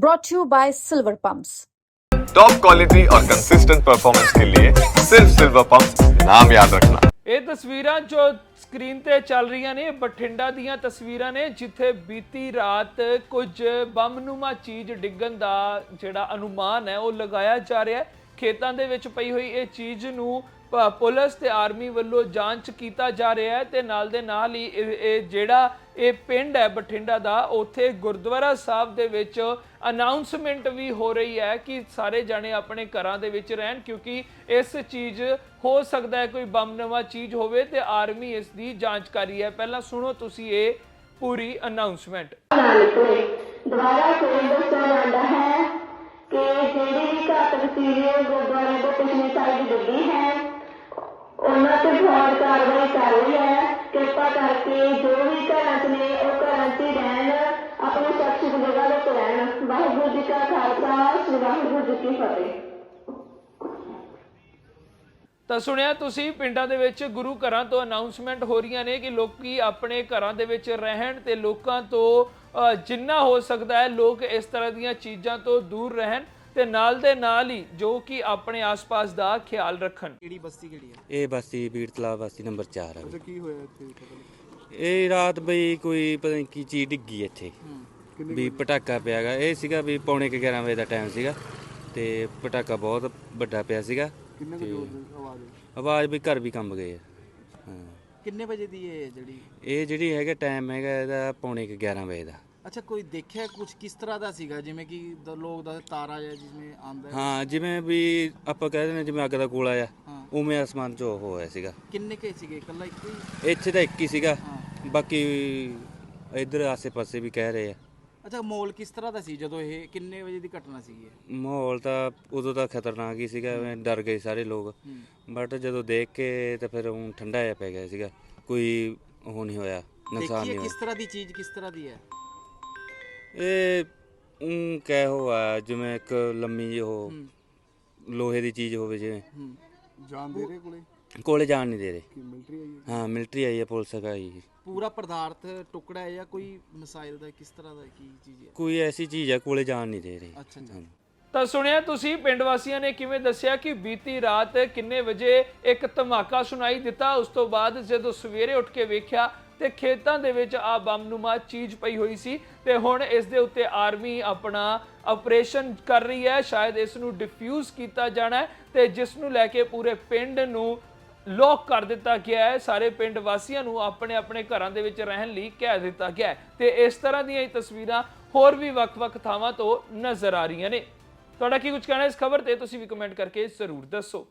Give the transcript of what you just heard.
brought to you by Silver Pumps. Top quality और consistent performance के लिए सिर्फ सिल्वर पंप नाम याद रखना ਇਹ ਤਸਵੀਰਾਂ ਜੋ ਸਕਰੀਨ ਤੇ ਚੱਲ ਰਹੀਆਂ ਨੇ ਇਹ ਬਠਿੰਡਾ ਦੀਆਂ ਤਸਵੀਰਾਂ ਨੇ ਜਿੱਥੇ ਬੀਤੀ ਰਾਤ ਕੁਝ ਬੰਮਨੁਮਾ ਚੀਜ਼ ਡਿੱਗਣ ਦਾ ਜਿਹੜਾ ਅਨੁਮਾਨ ਹੈ ਉਹ ਲਗਾਇਆ ਜਾ ਰਿਹਾ ਹੈ ਖੇਤਾਂ ਦੇ ਵਿੱਚ ਪਈ ਹੋਈ ਇਹ ਚੀਜ਼ ਨੂੰ ਪੁਲਿਸ ਤੇ ਆਰਮੀ ਵੱਲੋਂ ਜਾਂਚ ਕੀਤਾ ਜਾ ਰਿਹਾ ਹੈ ਤੇ ਨਾਲ ਦੇ ਨਾਲ ਹੀ ਇਹ ਜਿਹੜਾ ਇਹ ਪਿੰਡ ਹੈ ਬਠਿੰਡਾ ਦਾ, ਉੱਥੇ ਗੁਰਦੁਆਰਾ ਸਾਹਿਬ ਦੇ ਵਿੱਚ ਅਨਾਉਂਸਮੈਂਟ ਵੀ ਹੋ ਰਹੀ ਹੈ ਕਿ ਸਾਰੇ ਜਾਣੇ ਆਪਣੇ ਘਰਾਂ ਦੇ ਵਿੱਚ ਰਹਿਣ ਕਿਉਂਕਿ ਇਸ ਚੀਜ਼ ਹੋ ਸਕਦਾ ਹੈ ਕੋਈ ਬੰਮਨਵਾ ਚੀਜ਼ ਹੋਵੇ ਤੇ ਆਰਮੀ ਇਸ ਦੀ ਜਾਂਚ ਕਰ ਰਹੀ ਹੈ। ਪਹਿਲਾਂ ਸੁਣੋ ਤੁਸੀਂ ਇਹ ਪੂਰੀ ਅਨਾਉਂਸਮੈਂਟ ਦੁਬਾਰਾ ਕੋਈ ਦੱਸਿਆ ਵੀ ਘਾਤਕ ਗੁਰਦੁਆਰੇ ਦੇ ਪਿਛਲੀ ਸਾਈਡ ਡਿੱਗੀ ਹੈ। ਉਹਨਾਂ ਤੇ ਫੌਜ ਕਾਰਵਾਈ ਕਰ ਰਹੀ ਹੈ। ਕਿਰਪਾ ਕਰਕੇ ਜੋ ਵੀ ਘਰਾਂ 'ਚ ਨੇ ਉਹ ਘਰਾਂ 'ਚ ਹੀ ਰਹਿਣ। ਆਪਣੀ ਸੁਰੱਖਿਅਤ ਜਗ੍ਹਾ ਤੇ ਰਹਿਣ। ਵਾਹਿਗੁਰੂ ਜੀ ਕਾ ਖਾਲਸਾ ਵਾਹਿਗੁਰੂ ਜੀ ਕੀ ਫਤਿਹ। ਤਾਂ ਸੁਣਿਆ ਤੁਸੀਂ ਪਿੰਡਾਂ ਦੇ ਵਿੱਚ ਗੁਰੂ ਘਰਾਂ ਤੋਂ ਅਨਾਉਂਸਮੈਂਟ ਹੋ ਰਹੀਆਂ ਨੇ ਕਿ ਲੋਕੀ ਆਪਣੇ ਘਰਾਂ ਦੇ ਵਿੱਚ ਰਹਿਣ ਤੇ ਲੋਕਾਂ ਤੋਂ ਅ, ਜਿੰਨਾ ਹੋ ਸਕਦਾ ਹੈ ਲੋਕ ਇਸ ਤਰ੍ਹਾਂ ਦੀਆਂ ਚੀਜ਼ਾਂ ਤੋਂ ਦੂਰ ਰਹਿਣ। ਤੇ ਨਾਲ ਦੇ ਨਾਲ ਹੀ ਜੋ ਕਿ ਆਪਣੇ ਆਸ-ਪਾਸ ਦਾ ਖਿਆਲ ਰੱਖਣ। ਕਿਹੜੀ ਬਸਤੀ ਕਿਹੜੀ ਹੈ? ਇਹ ਬਸਤੀ ਬੀੜ ਤਲਾਬ ਬਸਤੀ ਨੰਬਰ 4 ਆ। ਤੇ ਕੀ ਹੋਇਆ ਇੱਥੇ ਇਹ ਰਾਤ ਬਈ ਕੋਈ ਪਤਾ ਨਹੀਂ ਕੀ ਚੀਜ਼ ਡਿੱਗੀ ਇੱਥੇ। ਵੀ ਪਟਾਕਾ ਪਿਆਗਾ ਇਹ ਸੀਗਾ ਵੀ ਪੌਣੇ ਕੁ 11 ਵਜੇ ਦਾ ਟਾਈਮ ਸੀਗਾ ਤੇ ਪਟਾਕਾ ਬਹੁਤ ਵੱਡਾ ਪਿਆ ਸੀਗਾ ਕਿੰਨੇ ਕੁ ਜ਼ੋਰ ਦੀ ਆਵਾਜ਼ ਹੈ ਆਵਾਜ਼ ਵੀ ਘਰ ਵੀ ਕੰਬ ਗਏ ਆ। ਹਾਂ। ਕਿੰਨੇ ਵਜੇ ਦੀ ਇਹ ਜਿਹੜੀ ਇਹ ਜਿਹੜੀ ਹੈਗਾ ਟਾਈਮ ਹੈਗਾ ਇਹਦਾ ਪੌਣੇ ਕੁ 11 ਵਜੇ ਦਾ। ਅੱਛਾ ਕੋਈ ਦੇਖਿਆ ਕੁਝ ਕਿਸ ਤਰ੍ਹਾਂ ਦਾ ਸੀਗਾ? ਜਿਵੇਂ ਕਿ ਦ- ਲੋਕ ਦਾ ਤਾਰਾ ਜਾਂ ਜਿਵੇਂ ਆਂਦਾ ਹੈ। ਹਾਂ ਜਿਵੇਂ ਵੀ ਆਪਾਂ ਕਹਿ ਦਿੰਦੇ ਜਿਵੇਂ ਅੱਗ ਦਾ ਗੋਲਾ ਆ ਹਾਂ। ਉਵੇਂ ਆਸਮਾਨ 'ਚ ਉਹ ਹੋਇਆ ਸੀਗਾ। ਕਿੰਨੇ ਕੇ ਸੀਗੇ? ਇਕੱਲਾ ਇੱਕੋ ਹੀ? ਇੱਥੇ ਤਾਂ ਇੱਕ ਹੀ ਸੀਗਾ। ਹਾਂ। ਬਾਕੀ ਇਧਰ ਆਸੇ-ਪਾਸੇ ਵੀ ਕਹਿ ਰਹੇ ਆ। ਅੱਛਾ ਮੋਲ ਕਿਸ ਤਰ੍ਹਾਂ ਦਾ ਸੀ ਜਦੋਂ ਇਹ ਕਿੰਨੇ ਵਜੇ ਦੀ ਘਟਨਾ ਸੀਗੀ ਇਹ? ਮਾਹੌਲ ਤਾਂ ਉਦੋਂ ਤਾਂ ਖਤਰਨਾਕ ਹੀ ਸੀਗਾ ਐਵੇਂ ਡਰ ਗਏ ਸਾਰੇ ਲੋਕ। ਬਟ ਜਦੋਂ ਦੇਖ ਕੇ ਤਾਂ ਫਿਰ ਹੁਣ ਠੰਡਾ ਜਿਹਾ ਪੈ ਗਿਆ ਸੀਗਾ। ਕੋਈ ਉਹ ਨਹੀਂ ਹੋਇਆ ਨੁਕਸਾਨ ਦੇਖੀਏ ਨਹੀਂ ਕਿਸ ਹੋਇਆ ਤਰ੍ਹਾਂ ਦੀ ਚੀਜ਼ ਕਿਸ ਤਰ੍ਹਾਂ ਦੀ ਹੈ? ਇਹ ਉਂ ਕਹਿ ਹੋਆ ਜਿਵੇਂ ਇੱਕ ਲੰਮੀ ਜਿਹੀ ਉਹ ਲੋਹੇ ਦੀ ਚੀਜ਼ ਹੋਵੇ ਜਿਵੇਂ। ਜਾਣ ਦੇ ਰਹੇ ਕੋਲੇ? ਕੋਲੇ ਜਾਣ ਨਹੀਂ ਦੇ ਰਹੇ। ਕਿ ਮਿਲਟਰੀ ਆਈ ਹੈ? ਹਾਂ ਮਿਲਟਰੀ ਆਈ ਹੈ ਪੁਲਿਸ ਆਈ ਹੈ ਪੂਰਾ ਪਦਾਰਥ ਟੁਕੜਾ ਹੈ ਜਾਂ ਕੋਈ ਮਿਸਾਈਲ ਦਾ ਕਿਸ ਤਰ੍ਹਾਂ ਦਾ ਕੀ ਚੀਜ਼ ਹੈ? ਕੋਈ ਐਸੀ ਚੀਜ਼ ਹੈ ਕੋਲੇ ਜਾਣ ਨਹੀਂ ਦੇ ਰਹੇ। ਅੱਛਾ ਅੱਛਾ। ਤਾਂ ਸੁਣਿਆ ਤੁਸੀਂ ਪਿੰਡ ਵਾਸੀਆਂ ਨੇ ਕਿਵੇਂ ਦੱਸਿਆ ਕਿ ਬੀਤੀ ਰਾਤ ਕਿੰਨੇ ਵਜੇ ਇੱਕ ਧਮਾਕਾ ਸੁਣਾਈ ਦਿੱਤਾ? ਉਸ ਤੋਂ ਬਾਅਦ ਜਦੋਂ ਸਵੇਰੇ ਉੱਠ ਕੇ ਵੇਖਿਆ ਤੇ ਖੇਤਾਂ ਦੇ ਵਿੱਚ ਆ ਬੰਮਨੁਮਾ ਚੀਜ਼ ਪਈ ਹੋਈ ਸੀ ਤੇ ਹੁਣ ਇਸ ਦੇ ਉੱਤੇ ਆਰਮੀ ਆਪਣਾ ਆਪਰੇਸ਼ਨ ਕਰ ਰਹੀ ਹੈ। ਸ਼ਾਇਦ ਇਸ ਨੂੰ ਡਿਫਿਊਜ਼ ਕੀਤਾ ਜਾਣਾ ਹੈ ਤੇ ਜਿਸ ਨੂੰ ਲੈ ਕੇ ਪੂਰੇ ਪਿੰਡ ਨੂੰ ਲੋਕ ਕਰ ਦਿੱਤਾ ਗਿਆ ਹੈ। ਸਾਰੇ ਪਿੰਡ ਵਾਸੀਆਂ ਨੂੰ ਆਪਣੇ ਆਪਣੇ ਘਰਾਂ ਦੇ ਵਿੱਚ ਰਹਿਣ ਲਈ ਕਹਿ ਦਿੱਤਾ ਗਿਆ ਹੈ ਤੇ ਇਸ ਤਰ੍ਹਾਂ ਦੀਆਂ ਹੀ ਤਸਵੀਰਾਂ ਹੋਰ ਵੀ ਵੱਖ-ਵੱਖ ਥਾਵਾਂ ਤੋਂ ਨਜ਼ਰ ਆ ਰਹੀਆਂ ਨੇ। ਤੁਹਾਡਾ ਕੀ ਕੁਝ ਕਹਿਣਾ ਇਸ ਖਬਰ ਤੇ? ਤੁਸੀਂ ਵੀ ਕਮੈਂਟ ਕਰਕੇ ਜ਼ਰੂਰ ਦੱਸੋ।